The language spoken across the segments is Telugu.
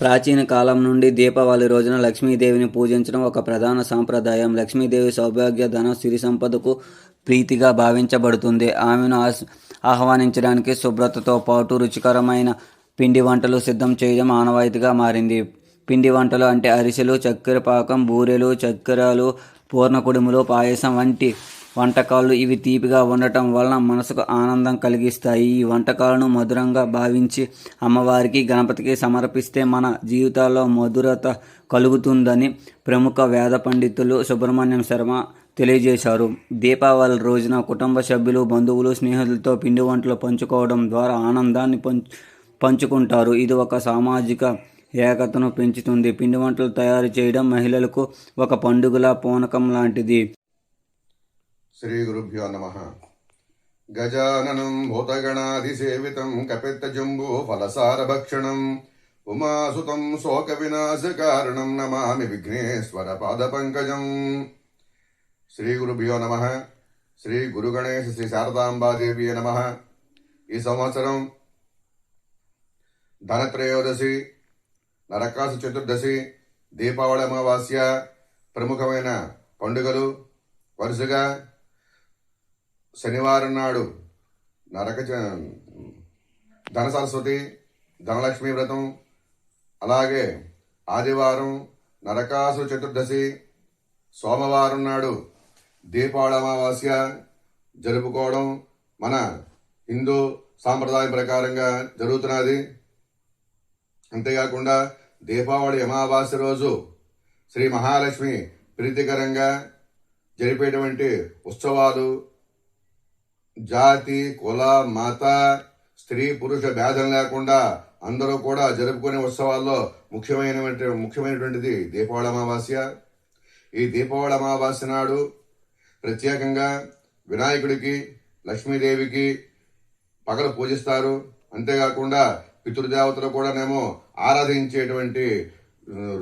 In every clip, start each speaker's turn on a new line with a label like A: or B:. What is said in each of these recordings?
A: ప్రాచీన కాలం నుండి దీపావళి రోజున లక్ష్మీదేవిని పూజించడం ఒక ప్రధాన సాంప్రదాయం. లక్ష్మీదేవి సౌభాగ్య ధన సిరి సంపదకు ప్రీతిగా భావించబడుతుంది. ఆమెను ఆస్- ఆహ్వానించడానికి శుభ్రతతో పాటు రుచికరమైన పిండి వంటలు సిద్ధం చేయడం ఆనవాయితీగా మారింది. పిండి వంటలు అంటే అరిసెలు చక్కెర పాకం బూరెలు చక్కెరలు పూర్ణకుడుములు పాయసం వంటి వంటకాలు ఇవి తీపిగా ఉండటం వలన మనసుకు ఆనందం కలిగిస్తాయి. ఈ వంటకాలను మధురంగా భావించి అమ్మవారికి గణపతికి సమర్పిస్తే మన జీవితాల్లో మధురత కలుగుతుందని ప్రముఖ వేద పండితులు సుబ్రహ్మణ్యం శర్మ తెలియజేశారు. దీపావళి రోజున కుటుంబ సభ్యులు బంధువులు స్నేహితులతో పిండి వంటలు పంచుకోవడం ద్వారా ఆనందాన్ని పంచుకుంటారు. ఇది ఒక సామాజిక ఏకతను పెంచుతుంది. పిండి వంటలు తయారు చేయడం మహిళలకు ఒక పండుగల పూనకం లాంటిది.
B: శ్రీగురుభ్యో నమ. గజాననం భూతగణాధిసేవితం కపిత్తజంబూ ఫలసారభక్షణం. ఉమాసుతం శోక వినాశకారణం నమామి విఘ్నేశ్వర పాదపంకజం. శ్రీగురుభ్యో నమ. శ్రీ గురుగణేశ శ్రీ శారదాంబాదేవి నమ. ఈ సంవత్సరం ధనత్రయోదశి నరకాసు చతుర్దశి దీపావళి అమావాస్య ప్రముఖమైన పండుగలు వరుసగా శనివారం నాడు నరక ధన సరస్వతి ధనలక్ష్మి వ్రతం అలాగే ఆదివారం నరకాసు చతుర్దశి సోమవారం నాడు దీపావళి అమావాస్య జరుపుకోవడం మన హిందూ సాంప్రదాయం ప్రకారంగా జరుగుతున్నది. అంతేకాకుండా దీపావళి అమావాస్య రోజు శ్రీ మహాలక్ష్మి ప్రీతికరంగా జరిపేటువంటి ఉత్సవాలు జాతి కుల మత స్త్రీ పురుష భేదం లేకుండా అందరూ కూడా జరుపుకునే ఉత్సవాల్లో ముఖ్యమైనటువంటి ముఖ్యమైనటువంటిది దీపావళి అమావాస్య. ఈ దీపావళి అమావాస్య నాడు ప్రత్యేకంగా వినాయకుడికి లక్ష్మీదేవికి పగలు పూజిస్తారు. అంతేకాకుండా పితృదేవతలు కూడానేమో ఆరాధించేటువంటి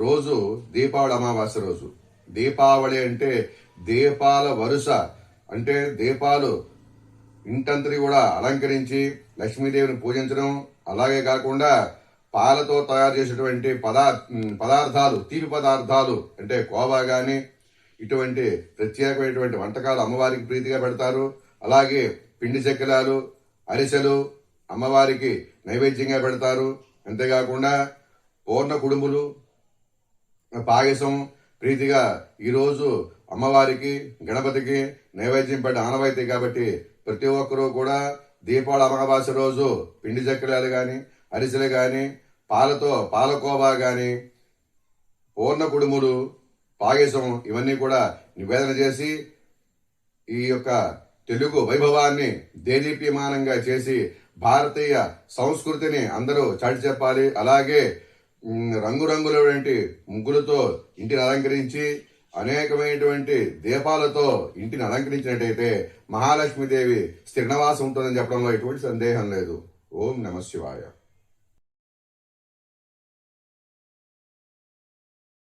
B: రోజు దీపావళి అమావాస్య రోజు. దీపావళి అంటే దీపాల వరుస. అంటే దీపాలు ఇంటంతరి కూడా అలంకరించి లక్ష్మీదేవిని పూజించడం అలాగే కాకుండా పాలతో తయారు చేసేటువంటి పదార్ పదార్థాలు తీపి పదార్థాలు అంటే కోవా కానీ ఇటువంటి ప్రత్యేకమైనటువంటి వంటకాలు అమ్మవారికి ప్రీతిగా పెడతారు. అలాగే పిండి చెక్కలాలు అరిసెలు అమ్మవారికి నైవేద్యంగా పెడతారు. అంతేకాకుండా పూర్ణ కుడుములు పాయసం ప్రీతిగా ఈరోజు అమ్మవారికి గణపతికి నైవేద్యం పెట్టి ఆనవాయితీ కాబట్టి ప్రతి ఒక్కరూ కూడా దీపావళి అమావాస్య రోజు పిండి చక్రాలు కానీ అరిసెలు కానీ పాలతో పాలకోవా కానీ పూర్ణ కుడుములు పాయసం ఇవన్నీ కూడా నివేదన చేసి ఈ యొక్క తెలుగు వైభవాన్ని దేదీప్యమానంగా చేసి భారతీయ సంస్కృతిని అందరూ చాటి చెప్పాలి. అలాగే మ్, రంగురంగులటువంటి ముగ్గులతో ఇంటిని అలంకరించి అనేకమైనటువంటి దీపాలతో ఇంటిని అలంకరించినట్టయితే మహాలక్ష్మీదేవి స్థిరనివాసం ఉంటుందని చెప్పడంలో ఎటువంటి సందేహం లేదు. ఓం నమ శివాయ.